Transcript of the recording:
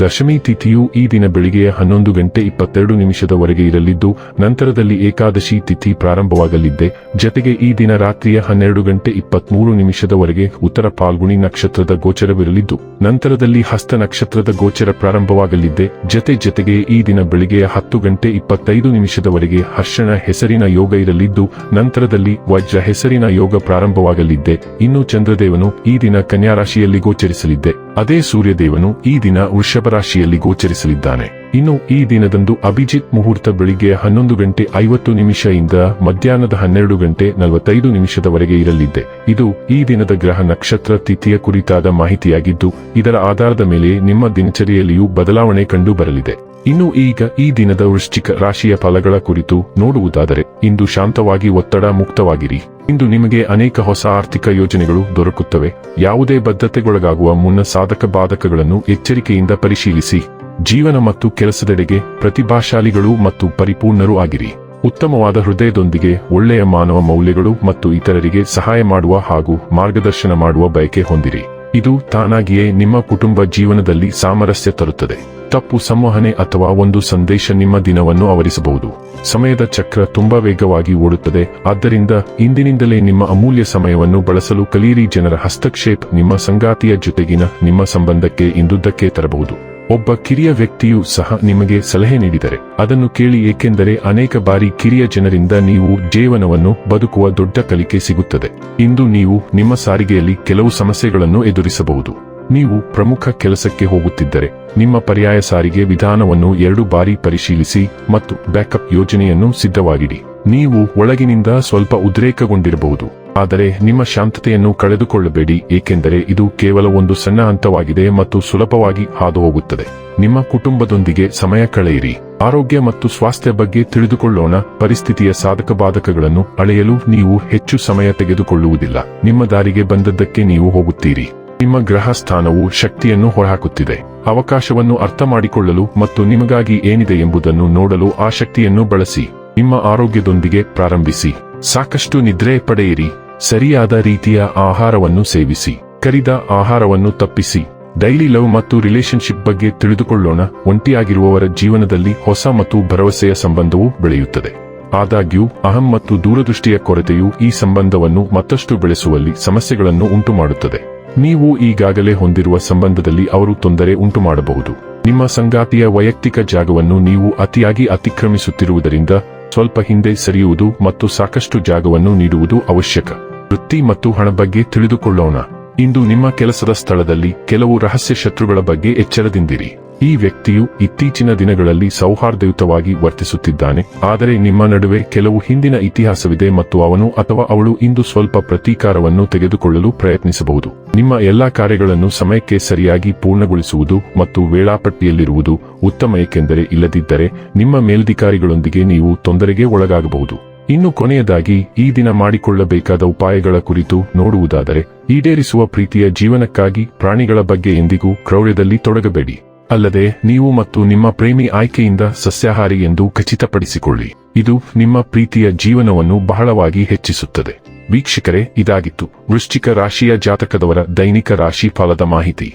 ದಶಮಿ ತಿಥಿಯು ಈ ದಿನ ಬೆಳಿಗ್ಗೆ ಹನ್ನೊಂದು ಗಂಟೆ ಇಪ್ಪತ್ತೆರಡು ನಿಮಿಷದವರೆಗೆ ಇರಲಿದ್ದು, ನಂತರದಲ್ಲಿ ಏಕಾದಶಿ ತಿಥಿ ಪ್ರಾರಂಭವಾಗಲಿದ್ದೆ. ಜತೆಗೆ ಈ ದಿನ ರಾತ್ರಿಯ ಹನ್ನೆರಡು ಗಂಟೆ ಇಪ್ಪತ್ಮೂರು ನಿಮಿಷದವರೆಗೆ ಉತ್ತರ ಪಾಲ್ಗುಣಿ ನಕ್ಷತ್ರದ ಗೋಚರವಿರಲಿದ್ದು, ನಂತರದಲ್ಲಿ ಹಸ್ತ ನಕ್ಷತ್ರದ ಗೋಚರ ಪ್ರಾರಂಭವಾಗಲಿದ್ದೆ. ಜತೆ ಜತೆಗೆ ಈ ದಿನ ಬೆಳಿಗ್ಗೆಯ ಹತ್ತು ಗಂಟೆ ಇಪ್ಪತ್ತೈದು ನಿಮಿಷದವರೆಗೆ ಹರ್ಷಣ ಹೆಸರಿನ ಯೋಗ ಇರಲಿದ್ದು, ನಂತರದಲ್ಲಿ ವಜ್ರ ಹೆಸರಿನ ಯೋಗ ಪ್ರಾರಂಭವಾಗಲಿದ್ದೆ. ಇನ್ನು ಚಂದ್ರದೇವನು ಈ ದಿನ ಕನ್ಯಾರಾಶಿಯಲ್ಲಿ ಗೋಚರಿಸಲಿದ್ದೆ. ಅದೇ ಸೂರ್ಯದೇವನು ಈ ದಿನ ವೃಷಭ ರಾಶಿಯಲ್ಲಿ ಗೋಚರಿಸಲಿದ್ದಾನೆ. ಇನ್ನು ಈ ದಿನದಂದು ಅಭಿಜಿತ್ ಮುಹೂರ್ತ ಬೆಳಿಗ್ಗೆ ಹನ್ನೊಂದು ಗಂಟೆ ಐವತ್ತು ನಿಮಿಷದಿಂದ ಮಧ್ಯಾಹ್ನದ ಹನ್ನೆರಡು ಗಂಟೆ ನಲವತ್ತೈದು ನಿಮಿಷದವರೆಗೆ ಇರಲಿದೆ ಇದು ಈ ದಿನದ ಗ್ರಹ ನಕ್ಷತ್ರ ತಿಥಿಯ ಕುರಿತಾದ ಮಾಹಿತಿಯಾಗಿದ್ದು, ಇದರ ಆಧಾರದ ಮೇಲೆ ನಿಮ್ಮ ದಿನಚರಿಯಲ್ಲಿಯೂ ಬದಲಾವಣೆ ಕಂಡು ಬರಲಿದೆ ಇನ್ನು ಈಗ ಈ ದಿನದ ವೃಶ್ಚಿಕ ರಾಶಿಯ ಫಲಗಳ ಕುರಿತು ನೋಡುವುದಾದರೆ, ಇಂದು ಶಾಂತವಾಗಿ ಒತ್ತಡ ಮುಕ್ತವಾಗಿರಿ. ಇಂದು ನಿಮಗೆ ಅನೇಕ ಹೊಸ ಆರ್ಥಿಕ ಯೋಜನೆಗಳು ದೊರಕುತ್ತವೆ. ಯಾವುದೇ ಬದ್ಧತೆಗೊಳಗಾಗುವ ಮುನ್ನ ಸಾಧಕ ಬಾಧಕಗಳನ್ನು ಎಚ್ಚರಿಕೆಯಿಂದ ಪರಿಶೀಲಿಸಿ. ಜೀವನ ಮತ್ತು ಕೆಲಸದೆಡೆಗೆ ಪ್ರತಿಭಾಶಾಲಿಗಳು ಮತ್ತು ಪರಿಪೂರ್ಣರೂ ಆಗಿರಿ. ಉತ್ತಮವಾದ ಹೃದಯದೊಂದಿಗೆ ಒಳ್ಳೆಯ ಮಾನವ ಮೌಲ್ಯಗಳು ಮತ್ತು ಇತರರಿಗೆ ಸಹಾಯ ಮಾಡುವ ಹಾಗೂ ಮಾರ್ಗದರ್ಶನ ಮಾಡುವ ಬಯಕೆ ಹೊಂದಿರಿ. ಇದು ತಾನಾಗಿಯೇ ನಿಮ್ಮ ಕುಟುಂಬ ಜೀವನದಲ್ಲಿ ಸಾಮರಸ್ಯ ತರುತ್ತದೆ. ತಪ್ಪು ಸಂವಹನೆ ಅಥವಾ ಒಂದು ಸಂದೇಶ ನಿಮ್ಮ ದಿನವನ್ನು ಆವರಿಸಬಹುದು. ಸಮಯದ ಚಕ್ರ ತುಂಬಾ ವೇಗವಾಗಿ ಓಡುತ್ತದೆ. ಆದ್ದರಿಂದ ಇಂದಿನಿಂದಲೇ ನಿಮ್ಮ ಅಮೂಲ್ಯ ಸಮಯವನ್ನು ಬಳಸಲು ಕಲೀರಿ ಜನರ ಹಸ್ತಕ್ಷೇಪ ನಿಮ್ಮ ಸಂಗಾತಿಯ ಜೊತೆಗಿನ ನಿಮ್ಮ ಸಂಬಂಧಕ್ಕೆ ಇಂದುದ್ದಕ್ಕೆ ತರಬಹುದು. ಒಬ್ಬ ಕಿರಿಯ ವ್ಯಕ್ತಿಯು ಸಹ ನಿಮಗೆ ಸಲಹೆ ನೀಡಿದರೆ. ಅದನ್ನು ಕೇಳಿ ಏಕೆಂದರೆ ಅನೇಕ ಬಾರಿ ಕಿರಿಯ ಜನರಿಂದ ನೀವು ಜೀವನವನ್ನು ಬದುಕುವ ದೊಡ್ಡ ಕಲಿಕೆ ಸಿಗುತ್ತದೆ. ಇಂದು ನೀವು ನಿಮ್ಮ ಸಾರಿಗೆಯಲ್ಲಿ ಕೆಲವು ಸಮಸ್ಯೆಗಳನ್ನು ಎದುರಿಸಬಹುದು. ನೀವು ಪ್ರಮುಖ ಕೆಲಸಕ್ಕೆ ಹೋಗುತ್ತಿದ್ದರೆ, ನಿಮ್ಮ ಪರ್ಯಾಯ ಸಾರಿಗೆ ವಿಧಾನವನ್ನು ಎರಡು ಬಾರಿ ಪರಿಶೀಲಿಸಿ ಮತ್ತು ಬ್ಯಾಕಪ್ ಯೋಜನೆಯನ್ನು ಸಿದ್ಧವಾಗಿಡಿ. ನೀವು ಒಳಗಿನಿಂದ ಸ್ವಲ್ಪ ಉದ್ರೇಕಗೊಂಡಿರಬಹುದು. ಆದರೆ ನಿಮ್ಮ ಶಾಂತತೆಯನ್ನು ಕಳೆದುಕೊಳ್ಳಬೇಡಿ, ಏಕೆಂದರೆ ಇದು ಕೇವಲ ಒಂದು ಸಣ್ಣ ಹಂತವಾಗಿದೆ ಮತ್ತು ಸುಲಭವಾಗಿ ಹಾದು ಹೋಗುತ್ತದೆ ನಿಮ್ಮ ಕುಟುಂಬದೊಂದಿಗೆ ಸಮಯ ಕಳೆಯಿರಿ. ಆರೋಗ್ಯ ಮತ್ತು ಸ್ವಾಸ್ಥ್ಯ ಬಗ್ಗೆ ತಿಳಿದುಕೊಳ್ಳೋಣ. ಪರಿಸ್ಥಿತಿಯ ಸಾಧಕ ಬಾಧಕಗಳನ್ನು ಅಳೆಯಲು ನೀವು ಹೆಚ್ಚು ಸಮಯ ತೆಗೆದುಕೊಳ್ಳುವುದಿಲ್ಲ. ನಿಮ್ಮ ದಾರಿಗೆ ಬಂದದ್ದಕ್ಕೆ ನೀವು ಹೋಗುತ್ತೀರಿ. ನಿಮ್ಮ ಗ್ರಹ ಸ್ಥಾನವು ಶಕ್ತಿಯನ್ನು ಹೊರಹಾಕುತ್ತಿದೆ. ಅವಕಾಶವನ್ನು ಅರ್ಥ ಮಾಡಿಕೊಳ್ಳಲು ಮತ್ತು ನಿಮಗಾಗಿ ಏನಿದೆ ಎಂಬುದನ್ನು ನೋಡಲು ಆ ಶಕ್ತಿಯನ್ನು ಬಳಸಿ. ನಿಮ್ಮ ಆರೋಗ್ಯದೊಂದಿಗೆ ಪ್ರಾರಂಭಿಸಿ. ಸಾಕಷ್ಟು ನಿದ್ರೆ ಪಡೆಯಿರಿ. ಸರಿಯಾದ ರೀತಿಯ ಆಹಾರವನ್ನು ಸೇವಿಸಿ, ಕರಿದ ಆಹಾರವನ್ನು ತಪ್ಪಿಸಿ ಡೈಲಿ ಲವ್ ಮತ್ತು ರಿಲೇಶನ್ಶಿಪ್ ಬಗ್ಗೆ ತಿಳಿದುಕೊಳ್ಳೋಣ. ಒಂಟಿಯಾಗಿರುವವರ ಜೀವನದಲ್ಲಿ ಹೊಸ ಮತ್ತು ಭರವಸೆಯ ಸಂಬಂಧವು ಬೆಳೆಯುತ್ತದೆ. ಆದಾಗ್ಯೂ, ಅಹಂ ಮತ್ತು ದೂರದೃಷ್ಟಿಯ ಕೊರತೆಯು ಈ ಸಂಬಂಧವನ್ನು ಮತ್ತಷ್ಟು ಬೆಳೆಸುವಲ್ಲಿ ಸಮಸ್ಯೆಗಳನ್ನು ಉಂಟುಮಾಡುತ್ತದೆ. ನೀವು ಈಗಾಗಲೇ ಹೊಂದಿರುವ ಸಂಬಂಧದಲ್ಲಿ ಅವರು ತೊಂದರೆ ಉಂಟುಮಾಡಬಹುದು. ನಿಮ್ಮ ಸಂಗಾತಿಯ ವೈಯಕ್ತಿಕ ಜಾಗವನ್ನು ನೀವು ಅತಿಯಾಗಿ ಅತಿಕ್ರಮಿಸುತ್ತಿರುವುದರಿಂದ, ಸ್ವಲ್ಪ ಹಿಂದೆ ಸರಿಯುವುದು ಮತ್ತು ಸಾಕಷ್ಟು ಜಾಗವನ್ನು ನೀಡುವುದು ಅವಶ್ಯಕ. ವೃತ್ತಿ ಮತ್ತು ಹಣ ಬಗ್ಗೆ ತಿಳಿದುಕೊಳ್ಳೋಣ. ಇಂದು ನಿಮ್ಮ ಕೆಲಸದ ಸ್ಥಳದಲ್ಲಿ ಕೆಲವು ರಹಸ್ಯ ಶತ್ರುಗಳ ಬಗ್ಗೆ ಎಚ್ಚರದಿಂದಿರಿ. ಈ ವ್ಯಕ್ತಿಯು ಇತ್ತೀಚಿನ ದಿನಗಳಲ್ಲಿ ಸೌಹಾರ್ದಯುತವಾಗಿ ವರ್ತಿಸುತ್ತಿದ್ದಾನೆ, ಆದರೆ ನಿಮ್ಮ ನಡುವೆ ಕೆಲವು ಹಿಂದಿನ ಇತಿಹಾಸವಿದೆ ಮತ್ತು ಅವನು ಅಥವಾ ಅವಳು ಇಂದು ಸ್ವಲ್ಪ ಪ್ರತೀಕಾರವನ್ನು ತೆಗೆದುಕೊಳ್ಳಲು ಪ್ರಯತ್ನಿಸಬಹುದು. ನಿಮ್ಮ ಎಲ್ಲಾ ಕಾರ್ಯಗಳನ್ನು ಸಮಯಕ್ಕೆ ಸರಿಯಾಗಿ ಪೂರ್ಣಗೊಳಿಸುವುದು ಮತ್ತು ವೇಳಾಪಟ್ಟಿಯಲ್ಲಿರುವುದು ಉತ್ತಮ, ಏಕೆಂದರೆ ಇಲ್ಲದಿದ್ದರೆ ನಿಮ್ಮ ಮೇಲ್ಧಿಕಾರಿಗಳೊಂದಿಗೆ ನೀವು ತೊಂದರೆಗೆ ಒಳಗಾಗಬಹುದು. ಇನ್ನು ಕೊನೆಯದಾಗಿ ಈ ದಿನ ಮಾಡಿಕೊಳ್ಳಬೇಕಾದ ಉಪಾಯಗಳ ಕುರಿತು ನೋಡುವುದಾದರೆ, ಈಡೇರಿಸುವ ಪ್ರೀತಿಯ ಜೀವನಕ್ಕಾಗಿ ಪ್ರಾಣಿಗಳ ಬಗ್ಗೆ ಎಂದಿಗೂ ಕ್ರೌರ್ಯದಲ್ಲಿ ತೊಡಗಬೇಡಿ. ಅಲ್ಲದೆ, ನೀವು ಮತ್ತು ನಿಮ್ಮ ಪ್ರೇಮಿ ಆಯ್ಕೆಯಿಂದ ಸಸ್ಯಾಹಾರಿ ಎಂದು ಖಚಿತಪಡಿಸಿಕೊಳ್ಳಿ. ಇದು ನಿಮ್ಮ ಪ್ರೀತಿಯ ಜೀವನವನ್ನು ಬಹಳವಾಗಿ ಹೆಚ್ಚಿಸುತ್ತದೆ. ವೀಕ್ಷಕರೇ, ಇದಾಗಿತ್ತು ವೃಶ್ಚಿಕ ರಾಶಿಯ ಜಾತಕದವರ ದೈನಿಕ ರಾಶಿ ಫಲದ ಮಾಹಿತಿ.